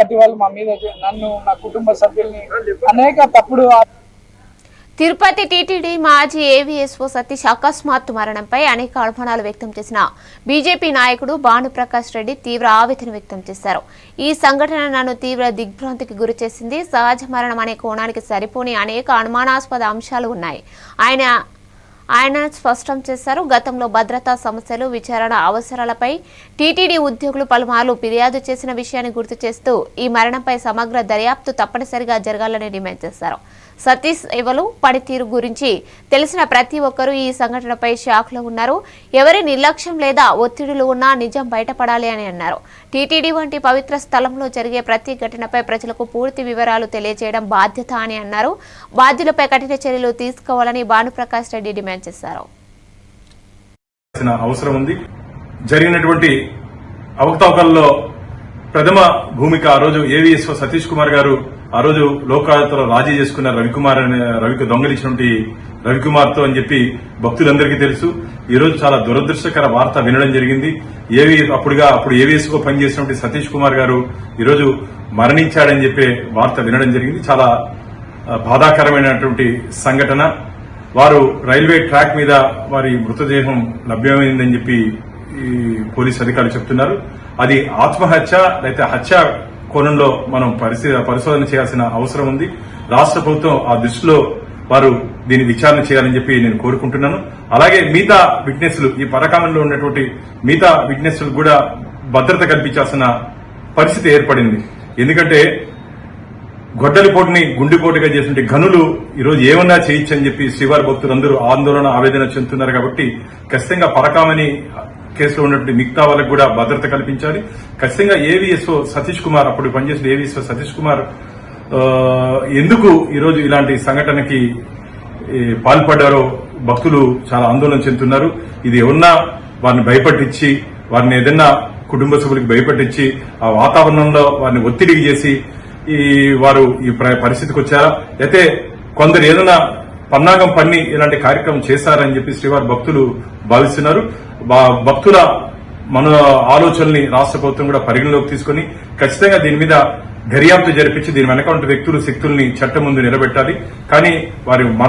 Party వాళ్ళు మా మీద నన్ను నా కుటుంబ సభ్యుల్ని అనేక తప్పుడు తిరుపతి టీటీడీ మాజీ ఏవీఎస్ఓ సతీష్ అకస్మాత్తు మరణంపై అనేక అనుమానాలు వ్యక్తం చేసిన బీజేపీ నాయకుడు భానుప్రకాష్ రెడ్డి తీవ్ర ఆవేదన వ్యక్తం చేశారు. ఈ సంఘటన నన్ను తీవ్ర దిగ్భ్రాంతికి గురిచేసింది సహజ మరణం అనే కోణానికి సరిపోని అనేక అనుమానాస్పద అంశాలు ఉన్నాయి. ఆయన ఆయన స్పష్టం చేశారు. గతంలో భద్రతా సమస్యలు విచారణ అవసరాలపై టీటీడీ ఉద్యోగులు పలుమార్లు ఫిర్యాదు చేసిన విషయాన్ని గుర్తు చేస్తూ ఈ మరణంపై సమగ్ర దర్యాప్తు తప్పనిసరిగా జరగాలని డిమాండ్ చేశారు. సతీష్ సేవలు పనితీరు గురించి తెలిసిన ప్రతి ఒక్కరూ ఈ సంఘటనపై షాక్లో ఉన్నారు. ఎవరి నిర్లక్ష్యం లేదా ఒత్తిడులు ఉన్నా నిజం బయటపడాలి అని అన్నారు. టీటీడీ వంటి పవిత్ర స్థలంలో జరిగే ప్రతి ఘటనపై ప్రజలకు పూర్తి వివరాలు తెలియజేయడం బాధ్యత అని అన్నారు. బాధ్యులపై కఠిన చర్యలు తీసుకోవాలని భానుప్రకాష్ రెడ్డి డిమాండ్ చేశారు. అవసరం ఉంది. జరిగినటువంటి అవకతవకల్లో ప్రథమ భూమిక ఆ రోజు ఏవిఎస్ఓ సతీష్ కుమార్ గారు ఆ రోజు లోకాయుతలో రాజీ చేసుకున్న రవికుమార్ అనే రవికి దొంగలించినటువంటి రవికుమార్తో అని చెప్పి భక్తులందరికీ తెలుసు. ఈ రోజు చాలా దురదృష్టకర వార్త వినడం జరిగింది. ఏవి అప్పుడుగా అప్పుడు ఏవిఎస్ఓ పనిచేసినటువంటి సతీష్ కుమార్ గారు ఈరోజు మరణించాడని చెప్పే వార్త వినడం జరిగింది. చాలా బాధాకరమైనటువంటి సంఘటన. వారు రైల్వే ట్రాక్ మీద వారి మృతదేహం లభ్యమైందని చెప్పి ఈ పోలీస్ అధికారులు చెప్తున్నారు. అది ఆత్మహత్య లేకపోతే హత్య కోణంలో మనం పరిశీ- పరిశోధన చేయాల్సిన అవసరం ఉంది. రాష్ట్ర ప్రభుత్వం ఆ దృష్టిలో వారు దీన్ని విచారణ చేయాలని చెప్పి నేను కోరుకుంటున్నాను. అలాగే మిగతా విట్నెస్లు ఈ పరకాలంలో ఉన్నటువంటి మిగతా విట్నెస్లు కూడా భద్రత కల్పించాల్సిన పరిస్థితి ఏర్పడింది. ఎందుకంటే గొడ్డలిపోటుని గుండెపోటుగా చేసిన గనులు ఈరోజు ఏమన్నా చేయొచ్చని చెప్పి శ్రీవారి భక్తులందరూ ఆందోళన ఆవేదన చెందుతున్నారు కాబట్టి ఖచ్చితంగా పరకామని కేసులో ఉన్నటువంటి మిగతా వాళ్ళకు కూడా భద్రత కల్పించాలి. ఖచ్చితంగా ఏవిఎస్ఓ సతీష్ కుమార్ అప్పుడు పనిచేసిన ఏవిఎస్ఓ సతీష్ కుమార్ ఎందుకు ఈరోజు ఇలాంటి సంఘటనకి ఈ, పాల్పడ్డారో భక్తులు చాలా ఆందోళన చెందుతున్నారు. ఇది ఎవరన్నా వారిని భయపట్టించి వారిని ఏదన్నా కుటుంబ సభ్యులకు భయపట్టించి ఆ వాతావరణంలో వారిని ఒత్తిడికి చేసి ఈ వారు ఈ ప్ర- పరిస్థితికి వచ్చారా? అయితే కొందరు ఏదైనా పన్నాగం పన్ని ఇలాంటి కార్యక్రమం చేశారని చెప్పి శ్రీవారి భక్తులు భావిస్తున్నారు. భక్తుల మన ఆలోచనల్ని రాష్ట్ర ప్రభుత్వం కూడా పరిగణలోకి తీసుకుని ఖచ్చితంగా దీని మీద దర్యాప్తు జరిపించి దీని వెనక ఉన్న వ్యక్తులు శక్తుల్ని చట్టం ముందు నిలబెట్టాలి. కానీ వారి మన